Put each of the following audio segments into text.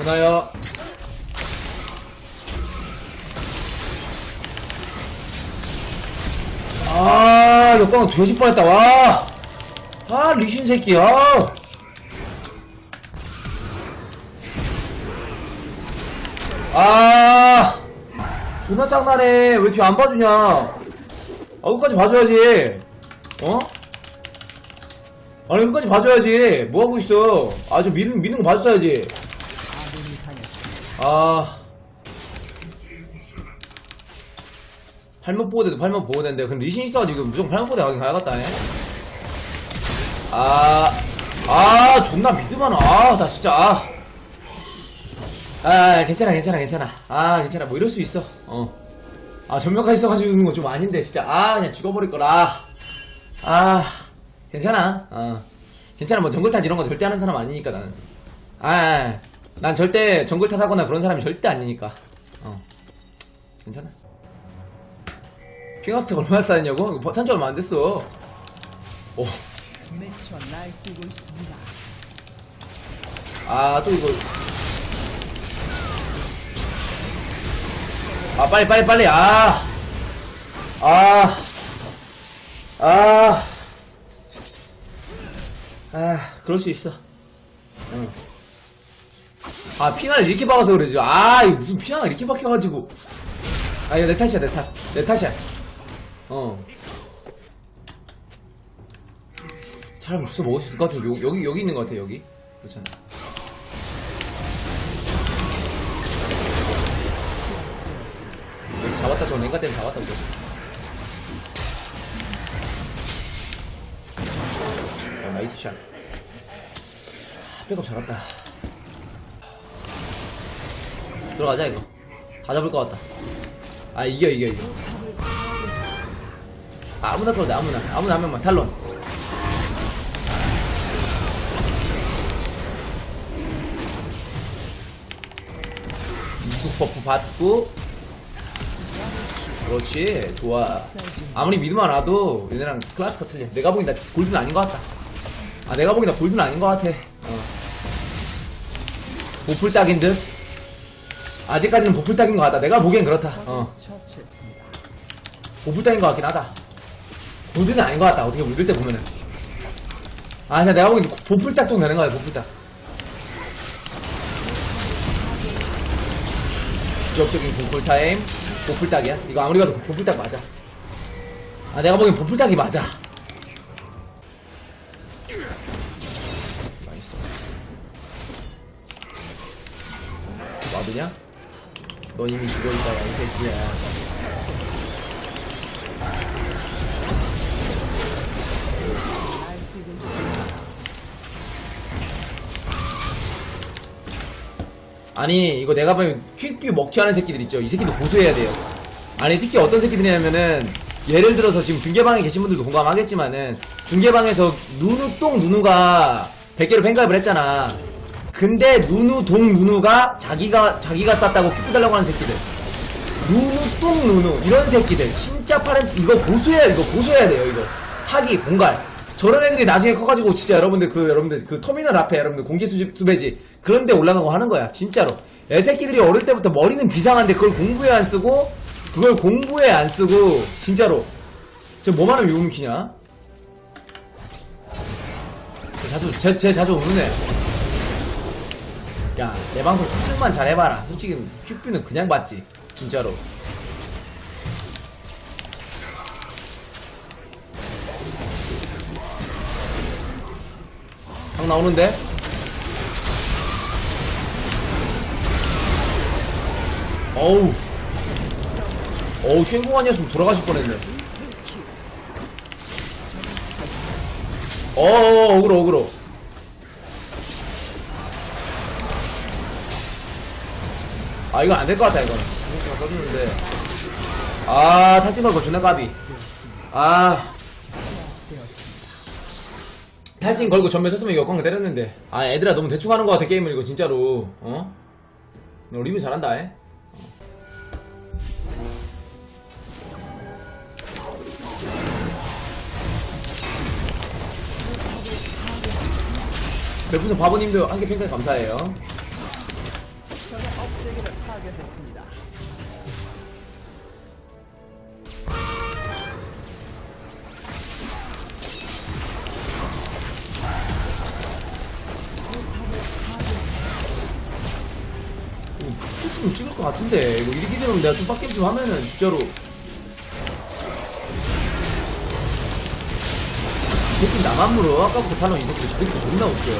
되나요? 아, 역광 돼지 뻔했다, 와! 아, 리신 새끼, 아! 아! 존나 장난해. 왜 이렇게 안 봐주냐? 아, 끝까지 봐줘야지. 어? 아니, 끝까지 봐줘야지. 뭐하고 있어? 아, 저 미는, 미는 거 봐줬어야지. 아. 팔목 보호대도 팔목 보호대인데, 그럼 리신 있어가지고 무조건 팔목 보호대 가긴 가야겠다, 해. 아, 아, 존나 미드만, 아, 나 진짜, 아. 아, 괜찮아, 괜찮아, 괜찮아. 아, 괜찮아. 뭐 이럴 수 있어. 어. 아, 전면가 있어가지고 있는 건좀 아닌데, 진짜. 아, 그냥 죽어버릴 거라. 아, 괜찮아. 어. 괜찮아. 뭐 정글탄 이런 거 절대 하는 사람 아니니까, 나는. 아, 난 절대 정글탄 하거나 그런 사람이 절대 아니니까. 어. 괜찮아. 핑어스택 얼마나 쌓였냐고? 산지 얼마 안 됐어. 오. 아, 또 이거. 아, 빨리, 빨리, 빨리, 아. 아. 아. 아, 그럴 수 있어. 응. 아, 피나를 이렇게 박아서 그러지. 아, 이거 무슨 피나가 이렇게 박혀가지고. 아, 이거 내 탓이야, 내 탓. 내 탓이야. 어. 잘 벌써 먹을 수 있을 것 같아. 요, 여기, 여기 있는 것 같아, 여기. 그렇잖아. 여기 잡았다, 저 랭가 때문에 잡았다, 이거. 어, 나이스 샷. 아, 백업 잘했다. 들어가자, 이거. 다 잡을 것 같다. 아, 이겨, 이겨, 이겨. 아, 아무나 끌어도 돼, 아무나. 아무나 한 명만. 탈론. 이속 버프 받고 그렇지 좋아 아무리 믿으면 와도 얘네랑 클래스가 틀려 내가 보기엔 나 골드는 아닌 것 같다 아 내가 보기엔 나 골드는 아닌 것 같아 어. 보풀 딱인 듯 아직까지는 보풀 딱인 것 같다. 내가 보기엔 그렇다. 어. 보풀 딱인 것 같긴 하다. 골드는 아닌 것 같다. 어떻게 물들 때 보면은. 아 진짜 내가 보기엔 보풀 딱 정도 되는 거야 보풀 딱 지역적인 보풀 타임. 보풀 딱이야. 이거 아무리 봐도 보풀 딱 맞아. 아 내가 보기엔 보풀 딱이 맞아. 와드냐? 너 이미 죽어있다 이 새끼야. 아니 이거 내가 보면 퀵뷰 먹튀하는 새끼들 있죠? 이 새끼도 고소해야 돼요. 아니 특히 어떤 새끼들이냐면은 예를 들어서 지금 중계방에 계신 분들도 공감하겠지만은 중계방에서 누누 똥 누누가 100개로 팬가입을 했잖아 근데 누누 동 누누가 자기가 자기가 쌌다고 퀵뷰 달라고 하는 새끼들. 누누 똥 누누 이런 새끼들. 진짜 파는 이거 고소해야 이거 고소해야 돼요 이거. 사기 공갈. 저런 애들이 나중에 커가지고 진짜 여러분들 그 여러분들 그 터미널 앞에 여러분들 공개 수집 수배지 그런데 올라가고 하는 거야 진짜로. 애 새끼들이 어릴 때부터 머리는 비상한데 그걸 공부에 안 쓰고 그걸 공부에 안 쓰고 진짜로. 저 뭐만 하면 유음키냐? 쟤 자주 쟤, 쟤 자주 오는 애 야, 내 방송 특집만 잘 해봐라. 솔직히 퀵뷰는 그냥 봤지. 진짜로. 방 나오는데? 어우. 어우, 쉔공 아니었으면 돌아가실 뻔했네. 어어, 어그로, 어그로. 아 이건 안 될 것 같아 이거는. 이거 써주는데. 아 탈진 걸고 존나 까비. 아. 탈진 걸고 전멸 썼으면 이거 꽝 때렸는데. 아 애들아 너무 대충 하는 것 같아 게임을 이거 진짜로. 어? 너 리뷰 잘한다 에? 별풍선 바보님도 한개 팬까지 감사해요 목재기를 파괴했습니다. 좀 찍을 것 같은데. 이거 이렇게 되면 내가 좀 빡겜 좀 하면은 진짜로. 이 새끼 나만 물어 아까부터 탈론 이 새끼들 저 새끼들 존나 웃겨.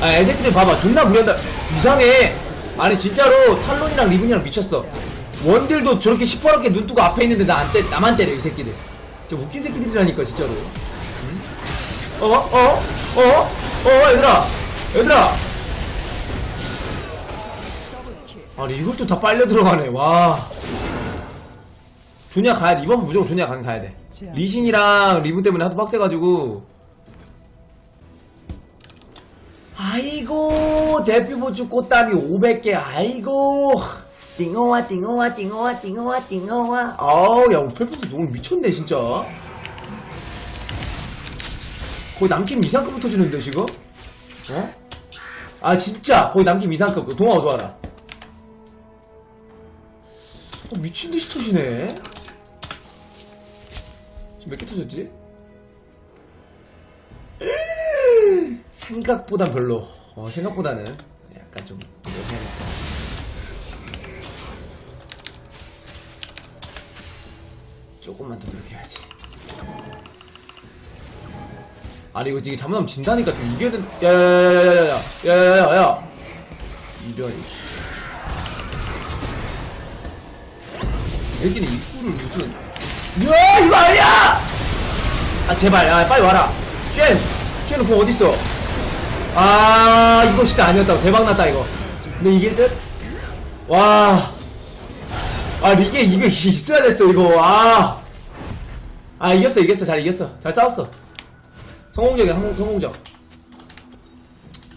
아 애새끼들 봐봐. 존나 무리한다. 이상해 아니 진짜로 탈론이랑 리븐이랑 미쳤어 원딜도 저렇게 시퍼렇게 눈 뜨고 앞에 있는데 나 안 때, 나만 때려 이 새끼들 진짜 웃긴 새끼들이라니까 진짜로 응? 어? 어? 어? 어 얘들아 얘들아 아니 또다 빨려 들어가네 와 조냐 가야 돼 이번 무조건 조냐 강 가야 돼 리신이랑 리브 때문에 하도 빡세가지고 아이고 보주 꽃다미 500개. 아이고 띵어와 띵어와 띵어와 띵어와 띵어와. 아우 야 펠프스 너무 미쳤네 진짜. 거의 남김 이상급 붙어주는데 지금? 어? 아 진짜. 거의 남김 이상급. 동화 어서와라. 어, 미친듯이 터지네. 지금 몇 개 터졌지? 생각보단 별로 어, 생각보다는 약간 좀 노력해야겠다 조금만 더 노력해야지 아니 이거 이게 잘못하면 진다니까 좀 이겨야 된 야야야야야야야 야야야 야야 이런 여기는 입구를 무슨 야 이거 아니야 아 제발 야 빨리 와라 쉔 쉔은 공 어딨어 아 이거 진짜 아니었다 대박났다 이거 근데 이길 듯? 와. 아, 이게, 이게 있어야 됐어, 이거. 아. 아, 이겼어, 이겼어. 잘 이겼어. 잘 싸웠어. 성공적이야, 성공, 성공적.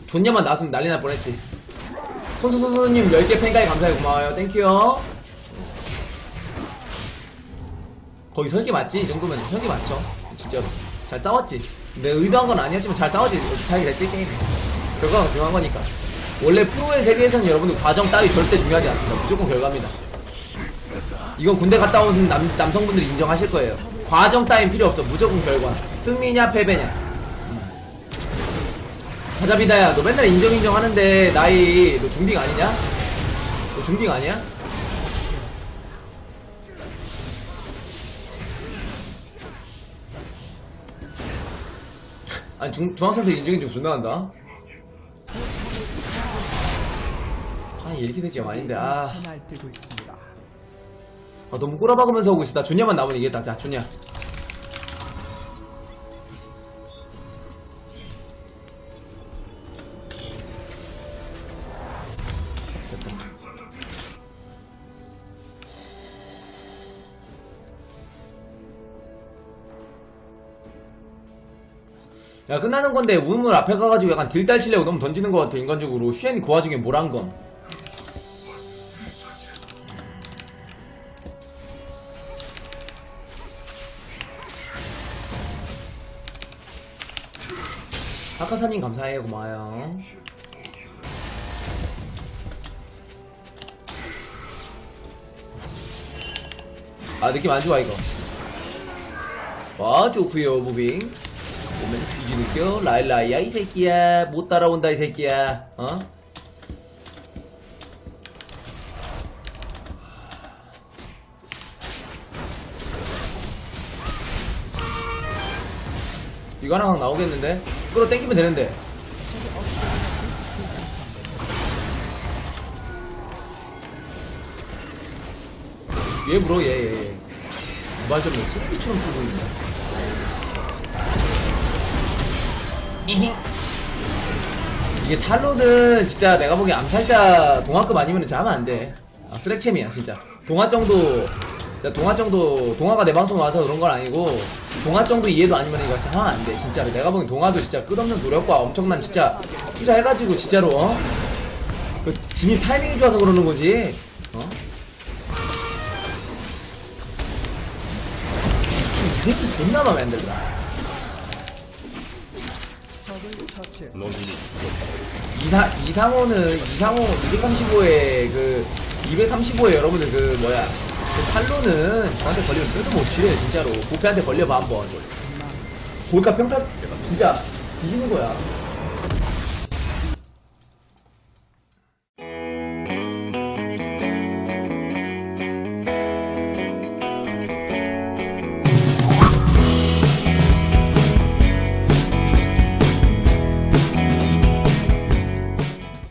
존냐만 나왔으면 난리 날 뻔했지. 손손손손님 10개 팬가이 감사해 고마워요. 땡큐요. 거기 설계 맞지? 이 정도면 설계 맞죠? 진짜로. 잘 싸웠지? 내 의도한 건 아니었지만 잘 싸웠지. 잘 됐지, 게임이. 결과가 중요한 거니까. 원래 프로의 세계에서는 여러분들 과정 따위 절대 중요하지 않습니다. 무조건 결과입니다. 이건 군대 갔다 온 남, 남성분들이 인정하실 거예요. 과정 따윈 필요 없어. 무조건 결과. 승리냐, 패배냐. 음. 하자비다야, 너 맨날 인정 인정 하는데, 나이, 너 중딩 아니냐? 너 중딩 아니야? 아니, 중, 중학생들 인정 인정 존나 한다. 아니, 이렇게 되지 아닌데, 아. 아, 너무 꼬라박으면서 오고 있어. 나 준야만 나오면 이겠다. 자, 준야. 야, 끝나는 건데, 우물 앞에 가가지고 약간 딜딸 치려고 너무 던지는 것 같아, 인간적으로. 슈엔이 그 와중에 뭘 한 건. 아카사님 감사해요 고마워요 아 느낌 안 좋아 이거 와 좋구요 무빙 오면 뒤지 느껴? 라일라이야 이 새끼야. 못 따라온다 이 새끼야. 어? 이거 하나 막 나오겠는데? 끌어 당기면 되는데. 얘 물어 얘얘얘. 맞아 뭐 쓰레기처럼 쓰고 있네 이게 탈로는 진짜 내가 보기엔 암살자 동화급 아니면 진짜 하면 안 돼. 아, 쓰렉챔이야 진짜. 동화 정도 진짜 동화 정도 동화가 내 방송 와서 그런 건 아니고 동화 정도 이해도 아니면 이거 진짜 하면 안 돼 진짜로. 내가 보기엔 동화도 진짜 끝없는 노력과 엄청난 진짜 투자해가지고 진짜로 어? 그 진입 타이밍이 좋아서 그러는 거지 어? 이 새끼 존나 마음에 안 들더라. 적 이. 이사, 이상호는, 이상호 235에 그, 235에 여러분들 그, 뭐야. 그 탈로는 저한테 걸리면 뼈도 못 치래요, 진짜로. 보패한테 걸려봐, 한번. 볼까 평타, 진짜, 뒤지는 거야.